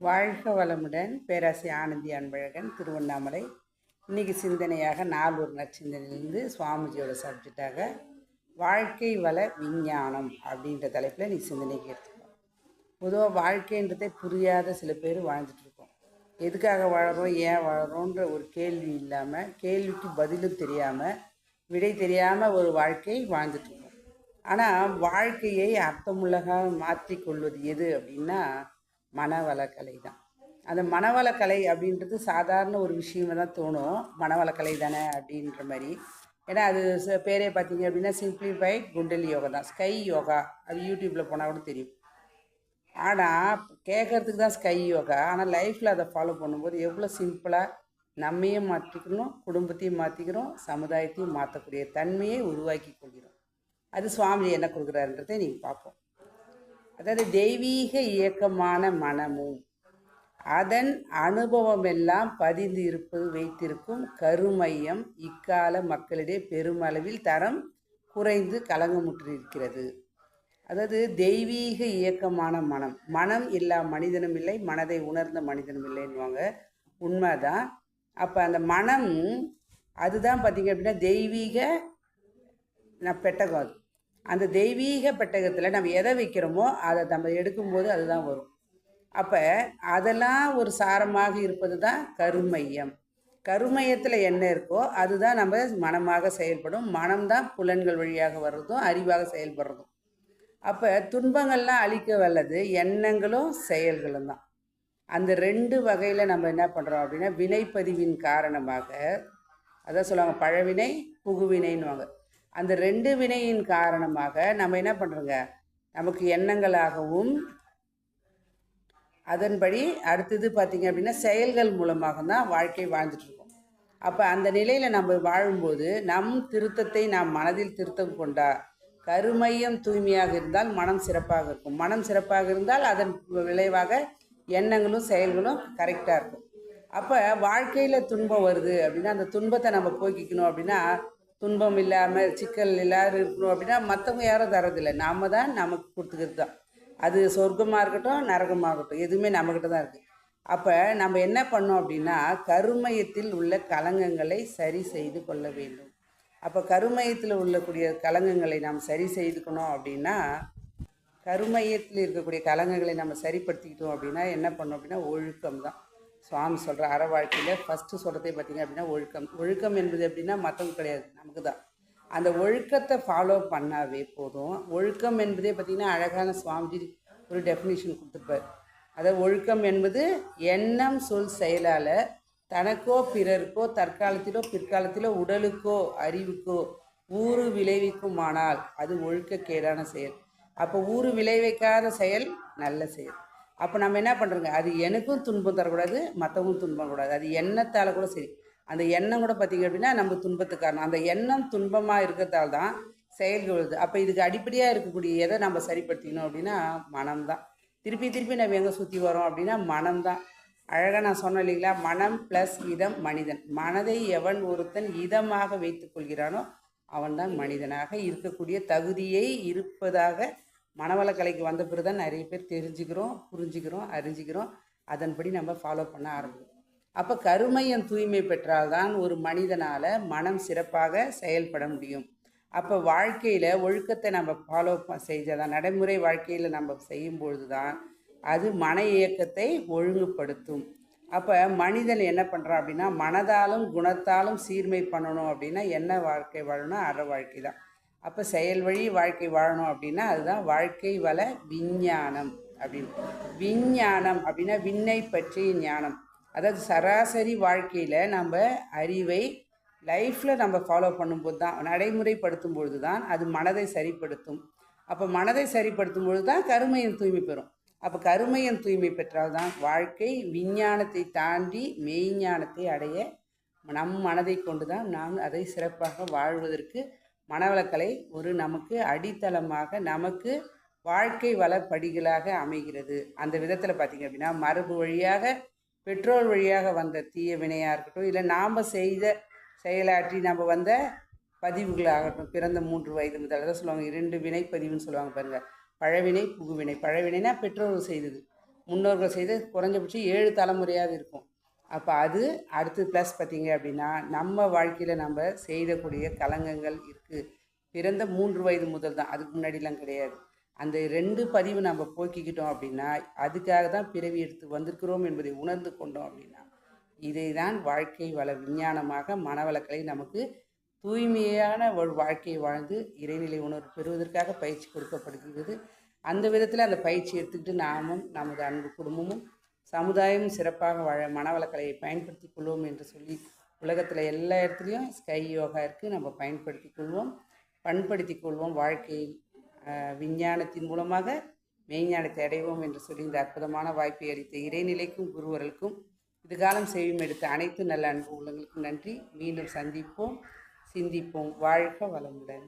வாழ்க வளமுடன் பேராசி ஆனந்தி அன்பழகன் திருவண்ணாமலை. இன்னைக்கு சிந்தனையாக நாலூர் நற்சிந்தனையிலிருந்து சுவாமிஜியோட சப்ஜெக்டாக வாழ்க்கை வள விஞ்ஞானம் அப்படின்ற தலைப்பில் நீ சிந்தனைக்கு எடுத்துக்கோ பொதுவாக வாழ்க்கைன்றதே புரியாத சில பேர் வாழ்ந்துட்டு இருக்கோம். எதுக்காக வாழறோம் ஏன் வாழறோன்ற ஒரு கேள்வி இல்லாமல் கேள்விக்கு பதிலும் தெரியாமல் விடை தெரியாமல் ஒரு வாழ்க்கை வாழ்ந்துட்டு இருக்கோம். ஆனால் வாழ்க்கையை அர்த்தமுள்ளதாக மாற்றிக்கொள்வது எது அப்படின்னா மனவளக்கலை தான் அந்த மனவளக்கலை அப்படின்றது சாதாரண ஒரு விஷயமா தான் தோணும். மனவளக்கலை தானே அப்படின்ற மாதிரி. ஏன்னா அது ச- பேரே பார்த்தீங்க அப்படின்னா சிம்பிளிஃபைட் குண்டலி யோகா தான். ஸ்கை யோகா அது யூடியூப்பில் போனால் கூட தெரியும். ஆனால் கேட்கறதுக்கு தான் ஸ்கை யோகா ஆனால் லைஃப்பில் அதை ஃபாலோ பண்ணும்போது எவ்வளோ சிம்பிளாக நம்மையும் மாற்றிக்கணும் குடும்பத்தையும் மாற்றிக்கிறோம் சமுதாயத்தையும் மாற்றக்கூடிய தன்மையை உருவாக்கி கொள்கிறோம். அது சுவாமி என்ன கொடுக்குறாருன்றதை நீங்கள் பார்ப்போம். அதாவது தெய்வீக இயக்கமான மனமும் அதன் அனுபவமெல்லாம் பதிந்து இருப்பது வைத்திருக்கும் கருமையம் இக்கால மக்களிடையே பெருமளவில் தரம் குறைந்து கலங்கமுற்றிருக்கிறது. அதாவது தெய்வீக இயக்கமான மனம் மனம் இல்லா மனிதனும் இல்லை மனதை உணர்ந்த மனிதனும் இல்லைன்னுவாங்க. உண்மைதான். அப்போ அந்த மனம் அதுதான் பார்த்தீங்க அப்படின்னா தெய்வீக நான் பெட்டகம் அது. அந்த தெய்வீக பெட்டகத்தில் நம்ம எதை வைக்கிறோமோ அதை நம்ம எடுக்கும்போது அதுதான் வரும். அப்போ அதெல்லாம் ஒரு சாரமாக இருப்பது தான் கருமையம். கருமையத்தில் என்ன இருக்கோ அதுதான் நம்ம மனமாக செயல்படும். மனம்தான் புலன்கள் வழியாக வர்றதும் அறிவாக செயல்படுறதும். அப்போ துன்பங்கள்லாம் அழிக்க வல்லது எண்ணங்களும் செயல்களும் தான். அந்த ரெண்டு வகையில் நம்ம என்ன பண்ணுறோம் அப்படின்னா வினைப்பதிவின் காரணமாக அதான் சொல்லுவாங்க பழவினை புகுவினைன்னுவாங்க. அந்த ரெண்டு வினையின் காரணமாக நம்ம என்ன பண்ணுறோங்க நமக்கு எண்ணங்களாகவும் அதன்படி அடுத்தது பார்த்தீங்க அப்படின்னா செயல்கள் மூலமாக தான் வாழ்க்கை வாழ்ந்துட்டு இருக்கோம் அப்போ அந்த நிலையில் நம்ம வாழும்போது நம் திருத்தத்தை நாம் மனதில் திருத்தம் கொண்டா கருமையம் தூய்மையாக இருந்தால் மனம் சிறப்பாக இருக்கும். மனம் சிறப்பாக இருந்தால் அதன் விளைவாக எண்ணங்களும் செயல்களும் கரெக்டாக இருக்கும். அப்போ வாழ்க்கையில் துன்பம் வருது அப்படின்னா அந்த துன்பத்தை நம்ம போக்கிக்கணும் அப்படின்னா துன்பம் இல்லாமல் சிக்கல் இல்லாத இருக்கணும் அப்படின்னா மற்றவங்க யாரும் தரதில்லை நாம தான் நமக்கு கொடுத்துக்கிறது தான். அது சொர்க்கமாக இருக்கட்டும் நரகமாகட்டும் எதுவுமே நம்மக்கிட்ட தான் இருக்குது அப்போ நம்ம என்ன பண்ணோம் அப்படின்னா கருமயத்தில் உள்ள கலங்கங்களை சரி செய்து கொள்ள வேண்டும். அப்போ கருமயத்தில் உள்ளக்கூடிய கலங்கங்களை நாம் சரி செய்துக்கணும் அப்படின்னா கருமையத்தில் இருக்கக்கூடிய கலங்கங்களை நம்ம சரிப்படுத்திக்கிட்டோம் அப்படின்னா என்ன பண்ணோம் அப்படின்னா ஒழுக்கம் தான். சுவாமி சொல்கிற அற வாழ்க்கையில் ஃபஸ்ட்டு சொல்கிறதே பார்த்திங்க அப்படின்னா ஒழுக்கம். ஒழுக்கம் என்பது எப்படின்னா மற்றவங்க கிடையாது நமக்கு தான் அந்த ஒழுக்கத்தை ஃபாலோ பண்ணாவே போதும். ஒழுக்கம் என்பதே பார்த்திங்கன்னா அழகான சுவாமிஜி ஒரு டெஃபினிஷன் கொடுத்துருப்பார். அதாவது ஒழுக்கம் என்பது எண்ணம் சொல் செயலால் தனக்கோ பிறருக்கோ தற்காலத்திலோ பிற்காலத்திலோ உடலுக்கோ அறிவுக்கோ ஊறு விளைவிக்குமானால் அது ஒழுக்கக்கேடான செயல். அப்போ ஊறு விளைவிக்காத செயல் நல்ல செயல். அப்போ நம்ம என்ன பண்ணுறோங்க அது எனக்கும் துன்பம் தரக்கூடாது மற்றவங்களும் துன்பம் கூடாது அது எண்ணத்தால் கூட சரி. அந்த எண்ணம் கூட பார்த்திங்க அப்படின்னா நம்ம துன்பத்துக்கு காரணம். அந்த எண்ணம் துன்பமாக இருக்கிறதால தான் செயல்கள் வருது. அப்போ இதுக்கு அடிப்படையாக இருக்கக்கூடிய எதை நம்ம சரிப்படுத்திக்கணும் அப்படின்னா மனம்தான். திருப்பி திருப்பி நம்ம எங்கே சுற்றி வரோம் அப்படின்னா மனம்தான். அழகாக நான் சொன்னேன் இல்லைங்களா? மனம் ப்ளஸ் இதம் மனிதன். மனதை எவன் ஒருத்தன் இதமாக வைத்துக்கொள்கிறானோ அவன்தான் மனிதனாக இருக்கக்கூடிய தகுதியை இருப்பதாக மனவளக்கலைக்கு வந்த பிறகு தான் நிறைய பேர் தெரிஞ்சுக்கிறோம் புரிஞ்சுக்கிறோம் அறிஞ்சிக்கிறோம். அதன்படி நம்ம ஃபாலோ பண்ண ஆரம்பிக்கும் அப்போ கருமையம் தூய்மை பெற்றால்தான் ஒரு மனிதனால் மனம் சிறப்பாக செயல்பட முடியும். அப்போ வாழ்க்கையில் ஒழுக்கத்தை நம்ம ஃபாலோ செய்தால் நடைமுறை வாழ்க்கையில் நம்ம செய்யும்பொழுது தான் அது மன இயக்கத்தை ஒழுங்குபடுத்தும். அப்போ மனிதன் என்ன பண்ணுறான் அப்படின்னா மனதாலும் குணத்தாலும் சீர்மை பண்ணணும் அப்படின்னா என்ன வாழ்க்கை வாழணும் அற வாழ்க்கை தான் அப்போ செயல் வழி வாழ்க்கை வாழணும் அப்படின்னா அதுதான் வாழ்க்கை வள விஞ்ஞானம் அப்படின்னு. விஞ்ஞானம் அப்படின்னா விண்ணை பற்றிய ஞானம். அதாவது சராசரி வாழ்க்கையில் நம்ம அறிவை லைஃப்பில் நம்ம ஃபாலோ பண்ணும்போது தான் நடைமுறைப்படுத்தும் பொழுது தான் அது மனதை சரிப்படுத்தும். அப்போ மனதை சரிப்படுத்தும் பொழுது தான் கருமையின் தூய்மை பெறும். அப்போ கருமையின் தூய்மை பெற்றால் தான் வாழ்க்கை விஞ்ஞானத்தை தாண்டி மெய்ஞானத்தை அடைய நம் மனதை கொண்டு தான் நாம் அதை சிறப்பாக வாழ்வதற்கு மனவளக்கலை ஒரு நமக்கு அடித்தளமாக நமக்கு வாழ்க்கை வளப்படிகளாக அமைகிறது. அந்த விதத்தில் பார்த்திங்க அப்படின்னா மரபு வழியாக பெட்ரோல் வழியாக வந்த தீய வினையாக இருக்கட்டும் இல்லை நாம் செய்த செயலாற்றி நம்ம வந்த பதிவுகளாகட்டும் பிறந்த மூன்று வயது முதல் அதான் சொல்லுவாங்க இரண்டு வினை பதிவுன்னு சொல்லுவாங்க பாருங்கள் பழவினை புகுவினை. பழவினைனா பெற்றோர்கள் செய்தது. முன்னோர்கள் செய்து குறைஞ்சபட்சம் ஏழு தலைமுறையாவது இருக்கும். அப்போ அது அடுத்து ப்ளஸ் பார்த்தீங்க அப்படின்னா நம்ம வாழ்க்கையில் நம்ம செய்தக்கூடிய கலங்கங்கள் இருக்குது பிறந்த மூன்று வயது முதல் தான் அதுக்கு முன்னாடிலாம் கிடையாது. அந்த ரெண்டு பதிவு நம்ம போக்கிக்கிட்டோம் அப்படின்னா அதுக்காக தான் பிறவி எடுத்து வந்திருக்கிறோம் என்பதை உணர்ந்து கொண்டோம் அப்படின்னா இதை தான் வாழ்க்கை வள விஞ்ஞானமாக மனவளக்கலை நமக்கு தூய்மையான ஒரு வாழ்க்கையை வாழ்ந்து இறைநிலை உணர்வு பெறுவதற்காக பயிற்சி கொடுக்கப்படுகிறது. அந்த விதத்தில் அந்த பயிற்சி எடுத்துக்கிட்டு நாமும் நமது அன்பு குடும்பமும் சமுதாயமும் சிறப்பாக வாழ மனவளக்கலையை பயன்படுத்தி கொள்வோம் என்று சொல்லி உலகத்தில் எல்லா இடத்துலையும் ஸ்கை யோகா இருக்குது நம்ம பயன்படுத்தி கொள்வோம் பண்படுத்தி கொள்வோம். வாழ்க்கையில் விஞ்ஞானத்தின் மூலமாக மெய்ஞானத்தை அடைவோம் என்று சொல்லி இந்த அற்புதமான வாய்ப்பை அளித்த இறைநிலைக்கும் குருவர்களுக்கும் இதுகாலம் செய்யும் எடுத்த அனைத்து நல்ல அன்பு உள்ளங்களுக்கும் நன்றி. மீண்டும் சந்திப்போம். சிந்திப்போம். வாழ்க வளமுடன்.